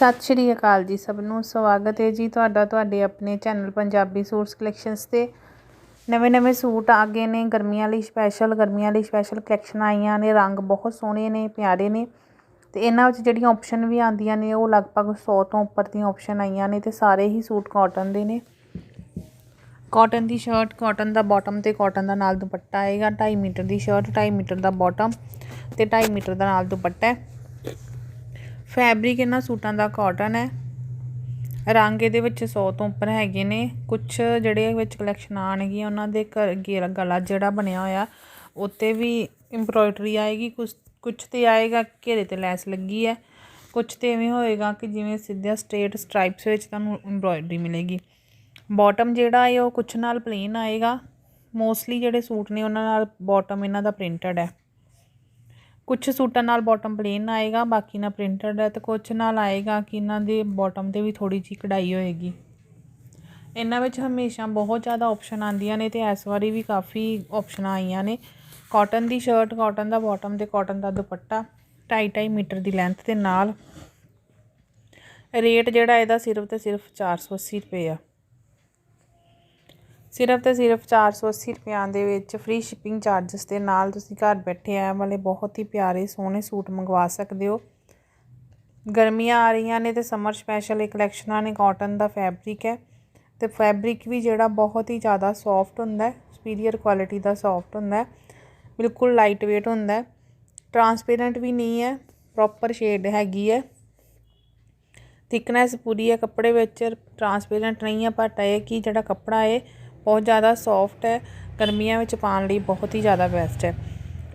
ਸਤਿ ਸ਼੍ਰੀ ਅਕਾਲ ਜੀ ਸਭ ਨੂੰ। ਸਵਾਗਤ ਹੈ ਜੀ ਤੁਹਾਡਾ ਤੁਹਾਡੇ ਆਪਣੇ ਚੈਨਲ ਪੰਜਾਬੀ ਸੂਟਸ ਕਲੈਕਸ਼ਨਸ ਤੇ। ਨਵੇਂ ਨਵੇਂ ਸੂਟ ਆ ਗਏ ਨੇ, ਗਰਮੀਆਂ ਲਈ ਸਪੈਸ਼ਲ ਗਰਮੀਆਂ ਲਈ ਸਪੈਸ਼ਲ ਕਲੈਕਸ਼ਨ ਆਈਆਂ ਨੇ, ਰੰਗ ਬਹੁਤ ਸੋਹਣੇ ਨੇ, ਪਿਆਰੇ ਨੇ। ਤੇ ਇਹਨਾਂ ਵਿੱਚ ਜਿਹੜੀਆਂ ਆਪਸ਼ਨ ਵੀ ਆਉਂਦੀਆਂ ਨੇ, ਉਹ ਲਗਭਗ 100 ਤੋਂ ਉੱਪਰ ਦੀਆਂ ਆਪਸ਼ਨ ਆਈਆਂ ਨੇ ਤੇ ਸਾਰੇ ਹੀ ਸੂਟ ਕਾਟਨ ਦੇ ਨੇ। ਕਾਟਨ ਦੀ ਸ਼ਰਟ ਕਾਟਨ ਦਾ ਬਾਟਮ ਤੇ ਕਾਟਨ ਦਾ ਨਾਲ ਦੁਪੱਟਾ ਆਏਗਾ 2.5 ਮੀਟਰ ਦੀ ਸ਼ਰਟ 2.5 ਮੀਟਰ ਦਾ ਬਾਟਮ ਤੇ 2.5 ਮੀਟਰ ਦਾ ਨਾਲ ਦੁਪੱਟਾ ਹੈ। ਫੈਬਰਿਕ ਇਹਨਾਂ ਸੂਟਾਂ ਦਾ ਕਾਟਨ ਹੈ। ਰੰਗ ਇਹਦੇ ਵਿੱਚ 100 ਤੋਂ ਉੱਪਰ ਹੈਗੇ ਨੇ। ਕੁਝ ਜਿਹੜੇ ਵਿੱਚ ਕਲੈਕਸ਼ਨ ਆਣਗੀਆਂ ਉਹਨਾਂ ਦੇ ਘ- ਗਲਾ ਜਿਹੜਾ ਬਣਿਆ ਹੋਇਆ, ਉੱਤੇ ਵੀ ਐਮਬ੍ਰੋਇਡਰੀ ਆਏਗੀ। ਕੁਝ ਕੁਝ ਤੇ ਆਏਗਾ, ਘੇਰੇ ਤੇ ਲੈਸ ਲੱਗੀ ਹੈ। ਕੁਝ ਤੇ ਐਵੇਂ ਹੋਏਗਾ ਕਿ ਜਿਵੇਂ ਸਿੱਧਾ ਸਟ੍ਰੇਟ ਸਟ੍ਰਾਈਪਸ ਵਿੱਚ ਤੁਹਾਨੂੰ ਐਮਬ੍ਰੋਇਡਰੀ ਮਿਲੇਗੀ। ਬਾਟਮ ਜਿਹੜਾ ਹੈ, ਉਹ ਕੁਝ ਨਾਲ ਪਲੇਨ ਆਏਗਾ। ਮੋਸਟਲੀ ਜਿਹੜੇ ਸੂਟ ਨੇ, ਉਹਨਾਂ ਨਾਲ ਬਾਟਮ ਇਹਨਾਂ ਦਾ ਪ੍ਰਿੰਟਡ ਹੈ। ਕੁਝ ਸੂਟਾਂ ਨਾਲ ਬਾਟਮ ਪਲੇਨ ਆਏਗਾ, ਬਾਕੀ ਨਾਲ ਪ੍ਰਿੰਟਡ ਹੈ ਤੇ ਕੁਝ ਨਾਲ ਆਏਗਾ ਕਿ ਇਹਨਾਂ ਦੇ ਬਾਟਮ ਤੇ ਵੀ ਥੋੜੀ ਜਿਹੀ ਕਢਾਈ ਹੋਏਗੀ। ਇਹਨਾਂ ਵਿੱਚ ਹਮੇਸ਼ਾ ਬਹੁਤ ਜ਼ਿਆਦਾ ਆਪਸ਼ਨ ਆਉਂਦੀਆਂ ਨੇ ਤੇ ਇਸ ਵਾਰੀ ਵੀ ਕਾਫੀ ਆਪਸ਼ਨਾਂ ਆਈਆਂ ਨੇ। ਕਾਟਨ ਦੀ ਸ਼ਰਟ ਕਾਟਨ ਦਾ ਬਾਟਮ ਤੇ ਕਾਟਨ ਦਾ ਦੁਪੱਟਾ 2.5 ਮੀਟਰ ਦੀ ਲੈਂਥ ਦੇ ਨਾਲ। ਰੇਟ ਜਿਹੜਾ ਇਹਦਾ ਸਿਰਫ ਤੇ ਸਿਰਫ 480 ਰੁਪਏ ਆ। ਸਿਰਫ ਤੇ ਸਿਰਫ 480 ਰੁਪਿਆਂ ਦੇ ਵਿੱਚ ਫ੍ਰੀ ਸ਼ਿਪਿੰਗ ਚਾਰजेस ਦੇ ਨਾਲ ਤੁਸੀਂ ਘਰ ਬੈਠੇ ਆਏ ਵਾਲੇ ਬਹੁਤ ਹੀ ਪਿਆਰੇ ਸੋਹਣੇ ਸੂਟ ਮੰਗਵਾ ਸਕਦੇ ਹੋ। ਗਰਮੀਆਂ ਆ ਰਹੀਆਂ ਨੇ ਤੇ ਸਮਰ ਸਪੈਸ਼ਲ ਇਹ ਕਲੈਕਸ਼ਨਾਂ ਨੇ ਕਾਟਨ ਦਾ ਫੈਬਰਿਕ ਹੈ ਤੇ ਫੈਬਰਿਕ ਵੀ ਜਿਹੜਾ ਬਹੁਤ ਹੀ ਜ਼ਿਆਦਾ ਸੌਫਟ ਹੁੰਦਾ ਹੈ ਸੁਪੀਰੀਅਰ ਕੁਆਲਿਟੀ ਦਾ ਸੌਫਟ ਹੁੰਦਾ ਹੈ, ਬਿਲਕੁਲ ਲਾਈਟ weight ਹੁੰਦਾ ਹੈ। ਟਰਾਂਸਪੇਰੈਂਟ ਵੀ ਨਹੀਂ ਹੈ ਪ੍ਰੋਪਰ ਸ਼ੇਡ ਹੈਗੀ ਹੈ। ਥਿਕਨੈਸ ਪੂਰੀ ਹੈ ਕੱਪੜੇ ਵਿੱਚ ਟਰਾਂਸਪੇਰੈਂਟ ਨਹੀਂ ਹੈ ਪਰ ਇਹ ਕਿ ਜਿਹੜਾ ਕੱਪੜਾ ਹੈ ਬਹੁਤ ਜ਼ਿਆਦਾ ਸੌਫਟ ਹੈ, ਗਰਮੀਆਂ ਵਿੱਚ ਪਾਉਣ ਲਈ ਬਹੁਤ ਹੀ ਜ਼ਿਆਦਾ ਬੈਸਟ ਹੈ।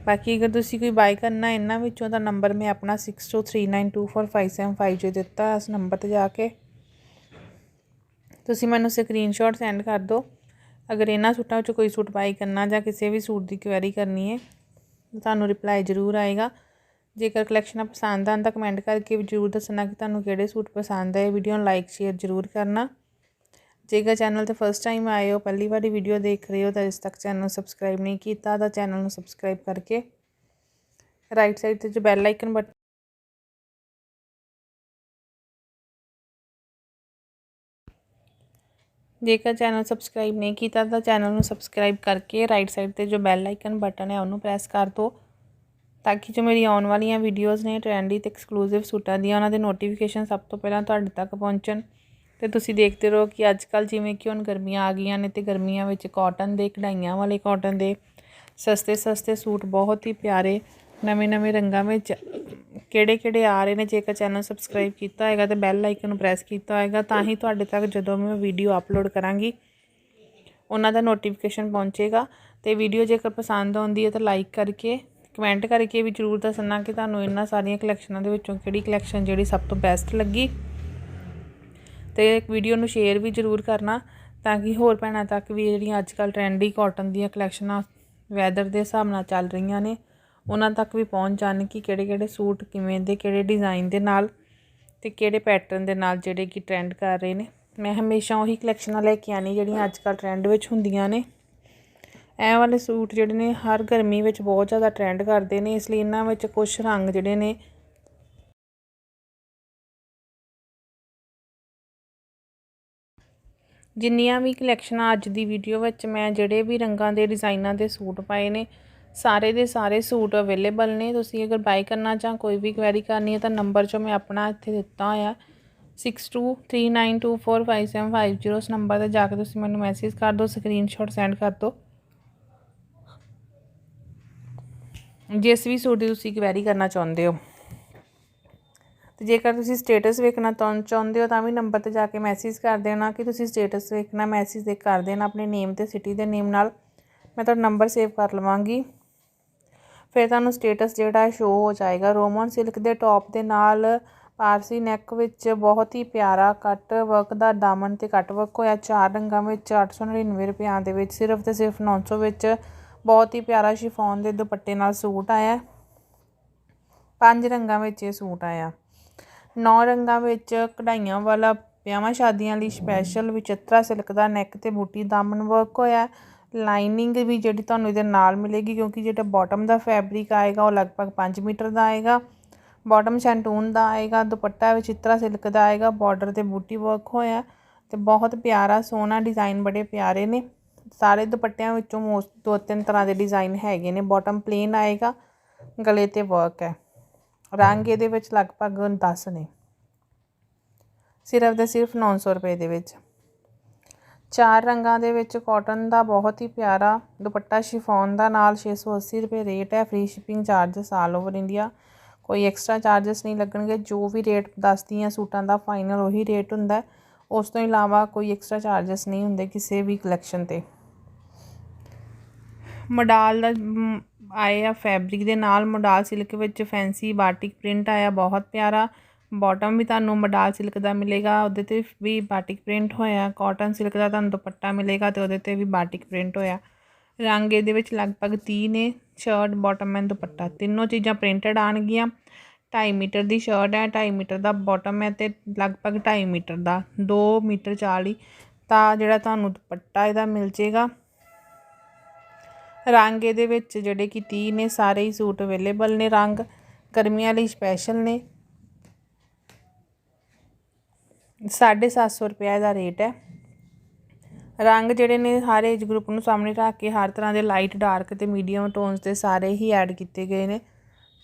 ਬਾਕੀ ਅਗਰ ਤੁਸੀਂ ਕੋਈ ਬਾਈ ਕਰਨਾ ਇਹਨਾਂ ਵਿੱਚੋਂ, ਤਾਂ ਨੰਬਰ ਮੈਂ ਆਪਣਾ 6239245750 ਦਿੱਤਾ, ਇਸ ਨੰਬਰ ਤੇ ਜਾ ਕੇ। ਤੁਸੀਂ ਮੈਨੂੰ ਸਕਰੀਨਸ਼ਾਟ ਸੈਂਡ ਕਰ ਦਿਓ। ਅਗਰ ਇਹਨਾਂ ਸੂਟਾਂ ਵਿੱਚੋਂ ਕੋਈ ਸੂਟ ਬਾਈ ਕਰਨਾ ਜਾਂ ਕਿਸੇ ਵੀ ਸੂਟ ਦੀ ਕੁਐਰੀ ਕਰਨੀ ਹੈ ਤੁਹਾਨੂੰ ਰਿਪਲਾਈ ਜ਼ਰੂਰ ਆਏਗਾ। ਜੇਕਰ ਕਲੈਕਸ਼ਨ ਪਸੰਦ ਆਉਣ ਤਾਂ ਕਮੈਂਟ ਕਰਕੇ ਵੀ ਜ਼ਰੂਰ ਦੱਸਣਾ ਕਿ ਤੁਹਾਨੂੰ ਕਿਹੜੇ ਸੂਟ ਪਸੰਦ ਆਏ। ਵੀਡੀਓ ਨੂੰ ਲਾਈਕ ਸ਼ੇਅਰ ਜ਼ਰੂਰ ਕਰਨਾ। ਜੇਕਰ ਚੈਨਲ ਤੇ ਫਸਟ ਟਾਈਮ ਆਏ ਹੋ, ਪਹਿਲੀ ਵਾਰੀ ਵੀਡੀਓ ਦੇਖ ਰਹੇ ਹੋ, ਤਾਂ ਇਸ ਤੱਕ ਚੈਨਲ ਨੂੰ ਸਬਸਕ੍ਰਾਈਬ ਨਹੀਂ ਕੀਤਾ, ਤਾਂ ਚੈਨਲ ਨੂੰ ਸਬਸਕ੍ਰਾਈਬ ਕਰਕੇ ਰਾਈਟ ਸਾਈਡ ਤੇ ਜੋ ਬੈਲ ਆਈਕਨ ਬਟਨ ਜੇਕਰ ਚੈਨਲ ਸਬਸਕ੍ਰਾਈਬ ਨਹੀਂ ਕੀਤਾ, ਤਾਂ ਚੈਨਲ ਨੂੰ ਸਬਸਕ੍ਰਾਈਬ ਕਰਕੇ ਰਾਈਟ ਸਾਈਡ ਤੇ ਜੋ ਬੈਲ ਆਈਕਨ ਬਟਨ ਹੈ, ਉਹਨੂੰ ਪ੍ਰੈਸ ਕਰ ਦਿਓ ਤਾਂ ਕਿ ਜੋ ਮੇਰੀ ਆਉਣ ਵਾਲੀਆਂ ਵੀਡੀਓਜ਼ ਨੇ ਟ੍ਰੈਂਡੀ ਤੇ ਐਕਸਕਲੂਸਿਵ ਸੂਟਾਂ ਦੀਆਂ, ਉਹਨਾਂ ਦੇ ਨੋਟੀਫਿਕੇਸ਼ਨ ਸਭ ਤੋਂ ਪਹਿਲਾਂ ਤੁਹਾਡੇ ਤੱਕ ਪਹੁੰਚਣ। ਤੇ ਤੁਸੀਂ ਦੇਖਦੇ ਰਹੋ ਕਿ ਅੱਜ ਕੱਲ ਜਿਵੇਂ ਕਿ ਹੁਣ ਗਰਮੀਆਂ ਆ ਗਈਆਂ ਨੇ ਤੇ ਗਰਮੀਆਂ ਵਿੱਚ ਕਾਟਨ ਦੇ, ਕਢਾਈਆਂ ਵਾਲੇ ਕਾਟਨ ਦੇ, ਸਸਤੇ ਸਸਤੇ ਸੂਟ ਬਹੁਤ ਹੀ ਪਿਆਰੇ, ਨਵੇਂ ਨਵੇਂ ਰੰਗਾਂ ਵਿੱਚ ਕਿਹੜੇ ਕਿਹੜੇ ਆ ਰਹੇ ਨੇ, ਜੇਕਰ ਚੈਨਲ ਸਬਸਕ੍ਰਾਈਬ ਕੀਤਾ ਹੋਏਗਾ ਤੇ ਬੈਲ ਆਈਕਨ ਨੂੰ ਪ੍ਰੈਸ ਕੀਤਾ ਹੋਏਗਾ, ਤਾਂ ਹੀ ਤੁਹਾਡੇ ਤੱਕ ਜਦੋਂ ਮੈਂ ਵੀਡੀਓ ਅਪਲੋਡ ਕਰਾਂਗੀ, ਉਹਨਾਂ ਦਾ ਨੋਟੀਫਿਕੇਸ਼ਨ ਪਹੁੰਚੇਗਾ। ਤੇ ਵੀਡੀਓ ਜੇਕਰ ਪਸੰਦ ਆਉਂਦੀ ਹੈ ਤਾਂ ਲਾਈਕ ਕਰਕੇ ਕਮੈਂਟ ਕਰਕੇ ਵੀ ਜ਼ਰੂਰ ਦੱਸਣਾ ਕਿ ਤੁਹਾਨੂੰ ਇਹਨਾਂ ਸਾਰੀਆਂ ਕਲੈਕਸ਼ਨਾਂ ਦੇ ਵਿੱਚੋਂ ਕਿਹੜੀ ਕਲੈਕਸ਼ਨ ਜਿਹੜੀ ਸਭ ਤੋਂ ਬੈਸਟ ਲੱਗੀ। ਤੇ ਵੀਡੀਓ ਨੂੰ ਸ਼ੇਅਰ ਵੀ ਜ਼ਰੂਰ ਕਰਨਾ ਤਾਂ ਕਿ ਹੋਰ ਭੈਣਾਂ ਤੱਕ ਵੀ ਜਿਹੜੀਆਂ ਅੱਜ ਕੱਲ ਟ੍ਰੈਂਡੀ ਕਾਟਨ ਦੀਆਂ ਕਲੈਕਸ਼ਨਾਂ ਵੈਦਰ ਦੇ ਹਿਸਾਬ ਨਾਲ ਚੱਲ ਰਹੀਆਂ ਨੇ, ਉਹਨਾਂ ਤੱਕ ਵੀ ਪਹੁੰਚ ਜਾਣ ਕਿ ਕਿਹੜੇ ਕਿਹੜੇ ਸੂਟ ਕਿਵੇਂ ਦੇ, ਕਿਹੜੇ ਡਿਜ਼ਾਈਨ ਦੇ ਨਾਲ ਤੇ ਕਿਹੜੇ ਪੈਟਰਨ ਦੇ ਨਾਲ ਜਿਹੜੇ ਕਿ ਟ੍ਰੈਂਡ ਕਰ ਰਹੇ ਨੇ। ਮੈਂ ਹਮੇਸ਼ਾ ਉਹੀ ਕਲੈਕਸ਼ਨਾਂ ਲੈ ਕੇ ਆਣੀ ਜਿਹੜੀਆਂ ਅੱਜ ਕੱਲ ਟ੍ਰੈਂਡ ਵਿੱਚ ਹੁੰਦੀਆਂ ਨੇ। ਐ ਵਾਲੇ ਸੂਟ ਜਿਹੜੇ ਨੇ ਹਰ ਗਰਮੀ ਵਿੱਚ ਬਹੁਤ ਜ਼ਿਆਦਾ ਟ੍ਰੈਂਡ ਕਰਦੇ ਨੇ, ਇਸ ਲਈ ਇਹਨਾਂ ਵਿੱਚ ਕੁਝ ਰੰਗ ਜਿਹੜੇ ਨੇ ਜਿੰਨੀਆਂ ਵੀ ਕਲੈਕਸ਼ਨਾਂ ਅੱਜ ਦੀ ਵੀਡੀਓ ਵਿੱਚ ਮੈਂ ਜਿਹੜੇ ਵੀ ਰੰਗਾਂ ਦੇ ਡਿਜ਼ਾਈਨਾਂ ਦੇ ਸੂਟ ਪਾਏ ਨੇ, ਸਾਰੇ ਦੇ ਸਾਰੇ ਸੂਟ ਅਵੇਲੇਬਲ ਨੇ। ਤੁਸੀਂ ਅਗਰ ਬਾਈ ਕਰਨਾ ਚਾਹ ਕੋਈ ਵੀ ਕੁਐਰੀ ਕਰਨੀ ਹੈ ਤਾਂ ਨੰਬਰ ਜੋ ਮੈਂ ਆਪਣਾ ਇੱਥੇ ਦਿੱਤਾ ਹੋਇਆ 6239245750 ਉਸ ਨੰਬਰ ਤੇ ਜਾ ਕੇ ਤੁਸੀਂ ਮੈਨੂੰ ਮੈਸੇਜ ਕਰ ਦਿਓ ਸਕਰੀਨਸ਼ਾਟ ਸੈਂਡ ਕਰ ਦਿਓ। ਜਿਸ ਵੀ ਸੂਟ ਦੀ ਤੁਸੀਂ ਕੁਐਰੀ ਕਰਨਾ ਚਾਹੁੰਦੇ ਹੋ। ਤੇ ਜੇਕਰ ਤੁਸੀਂ ਸਟੇਟਸ ਵੇਖਣਾ ਚਾਹੁੰਦੇ ਹੋ ਤਾਂ ਵੀ ਨੰਬਰ ਤੇ ਜਾ ਕੇ ਮੈਸੇਜ ਕਰ ਦੇਣਾ ਕਿ ਤੁਸੀਂ ਸਟੇਟਸ ਵੇਖਣਾ ਮੈਸੇਜ ਦੇ ਕਰ ਦੇਣਾ ਆਪਣੇ ਨੇਮ ਤੇ ਸਿਟੀ ਦੇ ਨੇਮ ਨਾਲ। ਮੈਂ ਤੁਹਾਡਾ ਨੰਬਰ ਸੇਵ ਕਰ ਲਵਾਂਗੀ। ਫਿਰ ਤੁਹਾਨੂੰ ਸਟੇਟਸ ਜਿਹੜਾ ਸ਼ੋ ਹੋ ਜਾਏਗਾ। ਰੋਮਨ ਸਿਲਕ ਦੇ ਟੌਪ ਦੇ ਨਾਲ ਪਾਰਸੀ ਨੈਕ ਵਿੱਚ ਬਹੁਤ ਹੀ ਪਿਆਰਾ ਕੱਟ ਵਰਕ ਦਾ ਦਾਮਨ ਤੇ ਕੱਟ ਵਰਕ ਹੋਇਆ। ਚਾਰ ਰੰਗਾਂ ਵਿੱਚ 899 ਰੁਪਿਆਂ ਦੇ ਵਿੱਚ ਸਿਰਫ ਤੇ ਸਿਰਫ 900 ਵਿੱਚ ਬਹੁਤ ਹੀ ਪਿਆਰਾ ਸ਼ਿਫੋਨ ਦੇ ਦੁਪੱਟੇ ਨਾਲ ਸੂਟ ਆਇਆ। ਪੰਜ ਰੰਗਾਂ ਵਿੱਚ ਇਹ ਸੂਟ ਆਇਆ। ਨੌ ਰੰਗਾਂ ਵਿੱਚ ਕਢਾਈਆਂ ਵਾਲਾ ਵਿਆਹਾਂ ਸ਼ਾਦੀਆਂ ਲਈ ਸਪੈਸ਼ਲ ਵਿਚਿੱਤਰਾ ਸਿਲਕ ਦਾ ਨੈਕ ਤੇ ਬੂਟੀ ਦਾਮਨ ਵਰਕ ਹੋਇਆ ਲਾਈਨਿੰਗ ਵੀ ਜਿਹੜੀ ਤੁਹਾਨੂੰ ਇਹਦੇ ਨਾਲ ਮਿਲੇਗੀ ਕਿਉਂਕਿ ਜਿਹੜਾ ਬਾਟਮ ਦਾ ਫੈਬਰਿਕ ਆਏਗਾ ਉਹ ਲਗਭਗ 5 ਮੀਟਰ ਦਾ ਆਏਗਾ। ਬਾਟਮ ਸ਼ੈਂਟੂਨ ਦਾ ਆਏਗਾ, ਦੁਪੱਟਾ ਵੀ ਸਿਲਕ ਦਾ ਆਏਗਾ ਬਾਰਡਰ ਤੇ ਬੂਟੀ ਵਰਕ ਹੋਇਆ ਤੇ ਬਹੁਤ ਪਿਆਰਾ ਸੋਹਣਾ ਡਿਜ਼ਾਈਨ ਬੜੇ ਪਿਆਰੇ ਨੇ। ਸਾਰੇ ਦੁਪੱਟਿਆਂ ਵਿੱਚੋਂ ਮੋਸਟ ਦੋ ਤਿੰਨ ਤਰ੍ਹਾਂ ਦੇ ਡਿਜ਼ਾਈਨ ਹੈਗੇ ਨੇ। ਬਾਟਮ ਪਲੇਨ ਆਏਗਾ, ਗਲੇ ਤੇ ਵਰਕ ਹੈ। ਰੰਗ ਇਹਦੇ ਵਿੱਚ ਲਗਭਗ 10 ਨੇ। ਸਿਰਫ ਦੇ ਸਿਰਫ 900 ਰੁਪਏ ਦੇ ਵਿੱਚ। ਚਾਰ ਰੰਗਾਂ ਦੇ ਵਿੱਚ ਕਾਟਨ ਦਾ ਬਹੁਤ ਹੀ ਪਿਆਰਾ ਦੁਪੱਟਾ ਸ਼ਿਫੋਨ ਦਾ ਨਾਲ 680 ਰੁਪਏ ਰੇਟ ਹੈ। Free shipping charges all over India ਕੋਈ ਐਕਸਟਰਾ ਚਾਰजेस ਨਹੀਂ ਲੱਗਣਗੇ। ਜੋ ਵੀ ਰੇਟ ਦੱਸਦੀ ਹਾਂ ਸੂਟਾਂ ਦਾ ਫਾਈਨਲ ਉਹੀ ਰੇਟ ਹੁੰਦਾ ਉਸ ਤੋਂ ਇਲਾਵਾ ਕੋਈ ਐਕਸਟਰਾ ਚਾਰजेस ਨਹੀਂ ਹੁੰਦੇ ਕਿਸੇ ਵੀ ਕਲੈਕਸ਼ਨ ਤੇ। ਮਡਾਲ ਦਾ ਆਏ ਆ ਫੈਬਰਿਕ ਦੇ ਨਾਲ ਮੋਡਾਲ ਸਿਲਕ ਵਿੱਚ ਫੈਂਸੀ ਬਾਟਿਕ ਪ੍ਰਿੰਟ ਆਇਆ, ਬਹੁਤ ਪਿਆਰਾ। ਬਾਟਮ ਵੀ ਤੁਹਾਨੂੰ ਮੋਡਾਲ ਸਿਲਕ ਦਾ ਮਿਲੇਗਾ, ਉਹਦੇ ਤੇ ਵੀ ਬਾਟਿਕ ਪ੍ਰਿੰਟ ਹੋਇਆ। ਕਾਟਨ ਸਿਲਕ ਦਾ ਤੁਹਾਨੂੰ ਦੁਪੱਟਾ ਮਿਲੇਗਾ ਤੇ ਉਹਦੇ ਤੇ ਵੀ ਬਾਟਿਕ ਪ੍ਰਿੰਟ ਹੋਇਆ। ਰੰਗ ਇਹਦੇ ਵਿੱਚ ਲਗਭਗ 30 ਨੇ ਸ਼ਰਟ ਬਾਟਮ ਐਂਡ ਦੁਪੱਟਾ। ਤਿੰਨੋਂ ਚੀਜ਼ਾਂ ਪ੍ਰਿੰਟਡ ਆਣਗੀਆਂ 2.5 ਮੀਟਰ ਦੀ ਸ਼ਰਟ ਹੈ 2.5 ਮੀਟਰ ਦਾ ਬਾਟਮ ਹੈ ਤੇ ਲਗਭਗ 2.5 ਮੀਟਰ ਦਾ 2 ਮੀਟਰ 40 ਤਾਂ ਜਿਹੜਾ ਤੁਹਾਨੂੰ ਦੁਪੱਟਾ ਇਹਦਾ ਮਿਲ ਜੇਗਾ। ਰੰਗ ਇਹਦੇ ਵਿੱਚ ਜਿਹੜੇ ਕਿ 30 ਨੇ, ਸਾਰੇ ਹੀ ਸੂਟ ਅਵੇਲੇਬਲ ਨੇ ਰੰਗ। ਗਰਮੀਆਂ ਲਈ ਸਪੈਸ਼ਲ ਨੇ। 750 ਰੁਪਏ ਦਾ ਰੇਟ ਹੈ। ਰੰਗ ਜਿਹੜੇ ਨੇ ਹਰ ਏਜ ਗਰੁੱਪ ਨੂੰ ਸਾਹਮਣੇ ਰੱਖ ਕੇ ਹਰ ਤਰ੍ਹਾਂ ਦੇ ਲਾਈਟ ਡਾਰਕ ਤੇ ਮੀਡੀਅਮ ਟੋਨਸ ਦੇ ਸਾਰੇ ਹੀ ਐਡ ਕੀਤੇ ਗਏ ਨੇ।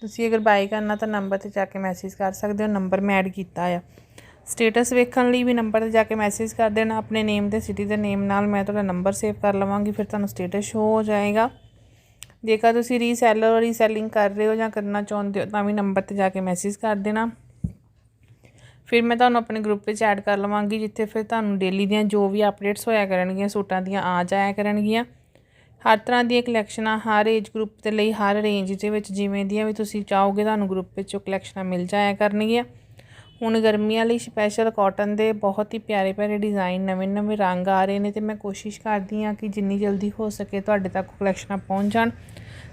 ਤੁਸੀਂ ਅਗਰ ਬਾਈ ਕਰਨਾ ਤਾਂ ਨੰਬਰ ਤੇ ਜਾ ਕੇ ਮੈਸੇਜ ਕਰ ਸਕਦੇ ਹੋ। ਨੰਬਰ ਮੈਂ ਐਡ ਕੀਤਾ ਆ। ਸਟੇਟਸ ਵੇਖਣ ਲਈ ਵੀ ਨੰਬਰ ਤੇ ਜਾ ਕੇ ਮੈਸੇਜ ਕਰ ਦੇਣਾ, ਆਪਣੇ ਨੇਮ ਤੇ ਸਿਟੀ ਦੇ ਨੇਮ ਨਾਲ ਮੈਂ ਤੁਹਾਡਾ ਨੰਬਰ ਸੇਵ ਕਰ ਲਵਾਂਗੀ, ਫਿਰ ਤੁਹਾਨੂੰ ਸਟੇਟਸ ਸ਼ੋ ਹੋ ਜਾਏਗਾ। ਜੇਕਰ ਤੁਸੀਂ ਰੀਸੈਲਰ ਰੀਸੈਲਿੰਗ ਕਰ ਰਹੇ ਹੋ ਜਾਂ ਕਰਨਾ ਚਾਹੁੰਦੇ ਹੋ, ਤਾਂ ਵੀ ਨੰਬਰ ਤੇ ਜਾ ਕੇ ਮੈਸੇਜ ਕਰ ਦੇਣਾ। ਫਿਰ ਮੈਂ ਤੁਹਾਨੂੰ ਆਪਣੇ ਗਰੁੱਪ ਵਿੱਚ ਐਡ ਕਰ ਲਵਾਂਗੀ, ਜਿੱਥੇ ਫਿਰ ਤੁਹਾਨੂੰ ਡੇਲੀ ਦੀਆਂ ਜੋ ਵੀ ਅਪਡੇਟਸ ਹੋਇਆ ਕਰਨਗੀਆਂ, ਸੂਟਾਂ ਦੀਆਂ ਆ ਜਾਇਆ ਕਰਨਗੀਆਂ। ਹਰ ਤਰ੍ਹਾਂ ਦੀਆਂ ਕਲੈਕਸ਼ਨਾਂ ਹਰ ਏਜ ਗਰੁੱਪ ਦੇ ਲਈ, ਹਰ ਰੇਂਜ ਦੇ ਵਿੱਚ ਜਿਵੇਂ ਦੀਆਂ ਵੀ ਤੁਸੀਂ ਚਾਹੋਗੇ, ਤੁਹਾਨੂੰ ਗਰੁੱਪ ਵਿੱਚੋਂ ਕਲੈਕਸ਼ਨਾਂ ਮਿਲ ਜਾਇਆ ਕਰਨਗੀਆਂ। ਹੁਣ ਗਰਮੀਆਂ ਲਈ ਸਪੈਸ਼ਲ ਕਾਟਨ ਦੇ ਬਹੁਤ ਹੀ ਪਿਆਰੇ ਪਿਆਰੇ ਡਿਜ਼ਾਈਨ ਨਵੇਂ ਨਵੇਂ ਰੰਗ ਆ ਰਹੇ ਨੇ ਤੇ ਮੈਂ ਕੋਸ਼ਿਸ਼ ਕਰਦੀ ਹਾਂ ਕਿ ਜਿੰਨੀ ਜਲਦੀ ਹੋ ਸਕੇ ਤੁਹਾਡੇ ਤੱਕ ਕਲੈਕਸ਼ਨਾਂ ਪਹੁੰਚ ਜਾਣ।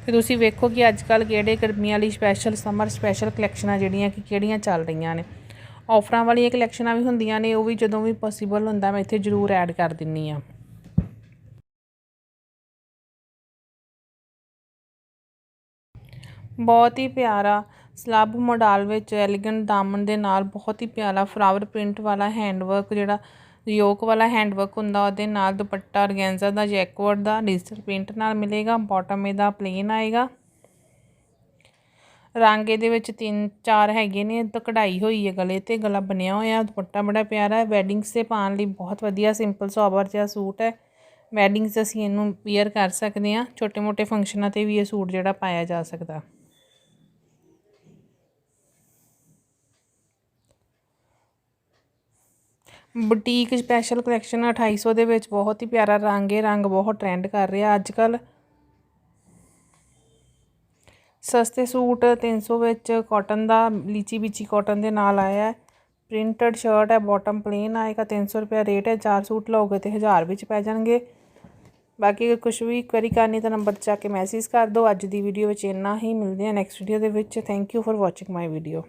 ਤੇ ਤੁਸੀਂ ਵੇਖੋ ਕਿ ਅੱਜ ਕੱਲ ਕਿਹੜੇ ਗਰਮੀਆਂ ਲਈ ਸਪੈਸ਼ਲ ਸਮਰ ਸਪੈਸ਼ਲ ਕਲੈਕਸ਼ਨਾਂ ਜਿਹੜੀਆਂ ਕਿ ਕਿਹੜੀਆਂ ਚੱਲ ਰਹੀਆਂ ਨੇ। ਆਫਰਾਂ ਵਾਲੀਆਂ ਕਲੈਕਸ਼ਨਾਂ ਵੀ ਹੁੰਦੀਆਂ ਨੇ, ਉਹ ਵੀ ਜਦੋਂ ਵੀ ਪੋਸੀਬਲ ਹੁੰਦਾ ਮੈਂ ਇੱਥੇ ਜ਼ਰੂਰ ਐਡ ਕਰ ਦਿੰਨੀ ਆ ਬਹੁਤ ਹੀ ਪਿਆਰਾ ਸਲੱਬ ਮੋਡਲ ਵਿੱਚ ਐਲੀਗੈਂਟ ਦਾਮਨ ਦੇ ਨਾਲ ਬਹੁਤ ਹੀ ਪਿਆਰਾ ਫਲਾਵਰ ਪ੍ਰਿੰਟ ਵਾਲਾ ਹੈਂਡਵਰਕ ਜਿਹੜਾ ਯੋਕ ਵਾਲਾ ਹੈਂਡਵਰਕ ਹੁੰਦਾ, ਉਹਦੇ ਨਾਲ ਦੁਪੱਟਾ ਔਰਗੈਂਜ਼ਾ ਦਾ ਜੈਕਵਰਡ ਦਾ ਡਿਜੀਟਲ ਪ੍ਰਿੰਟ ਨਾਲ ਮਿਲੇਗਾ ਬਾਟਮ ਇਹਦਾ ਪਲੇਨ ਆਏਗਾ। ਰੰਗ ਇਹਦੇ ਵਿੱਚ ਤਿੰਨ ਚਾਰ ਹੈਗੇ ਨੇ ਤਾਂ ਕਢਾਈ ਹੋਈ ਹੈ ਗਲੇ ਤੇ, ਗਲਾ ਬਣਿਆ ਹੋਇਆ, ਦੁਪੱਟਾ ਬੜਾ ਪਿਆਰਾ ਹੈ। ਵੈਡਿੰਗਸ ਤੇ ਪਾਉਣ ਲਈ ਬਹੁਤ ਵਧੀਆ ਸਿੰਪਲ ਸੋਬਰ ਜਿਹਾ ਸੂਟ ਹੈ। ਵੈਡਿੰਗਸ ਅਸੀਂ ਇਹਨੂੰ ਵੇਅਰ ਕਰ ਸਕਦੇ ਹਾਂ ਛੋਟੇ ਮੋਟੇ ਫੰਕਸ਼ਨਾਂ ਤੇ ਵੀ ਇਹ ਸੂਟ ਜਿਹੜਾ ਪਾਇਆ ਜਾ ਸਕਦਾ। ਬੁਟੀਕ ਸਪੈਸ਼ਲ ਕਲੈਕਸ਼ਨ 2800 ਦੇ ਵਿੱਚ ਬਹੁਤ ਹੀ ਪਿਆਰਾ ਰੰਗ ਹੈ ਰੰਗ ਬਹੁਤ ਟ੍ਰੈਂਡ ਕਰ ਰਿਹਾ ਅੱਜ ਕੱਲ ਸਸਤੇ ਸੂਟ 300 ਵਿੱਚ ਕਾਟਨ ਦਾ ਲੀਚੀ ਬੀਚੀ ਕਾਟਨ ਦੇ ਨਾਲ ਆਇਆ ਪ੍ਰਿੰਟਡ ਸ਼ਰਟ ਹੈ ਬਾਟਮ ਪਲੇਨ ਆਏਗਾ 300 ਰੁਪਏ ਰੇਟ ਹੈ। ਚਾਰ ਸੂਟ ਲਓਗੇ ਤੇ 1000 ਵਿੱਚ ਪੈ ਜਾਣਗੇ। ਬਾਕੀ ਅਗਰ ਕੁਝ ਵੀ ਕੁਐਰੀ ਕਰਨੀ ਤਾਂ ਨੰਬਰ 'ਤੇ ਜਾ ਕੇ ਮੈਸੇਜ ਕਰ ਦਿਓ। ਅੱਜ ਦੀ ਵੀਡੀਓ ਵਿੱਚ ਇੰਨਾ ਹੀ, ਮਿਲਦੇ ਹਾਂ ਨੈਕਸਟ ਵੀਡੀਓ ਦੇ ਵਿੱਚ। Thank you for watching my video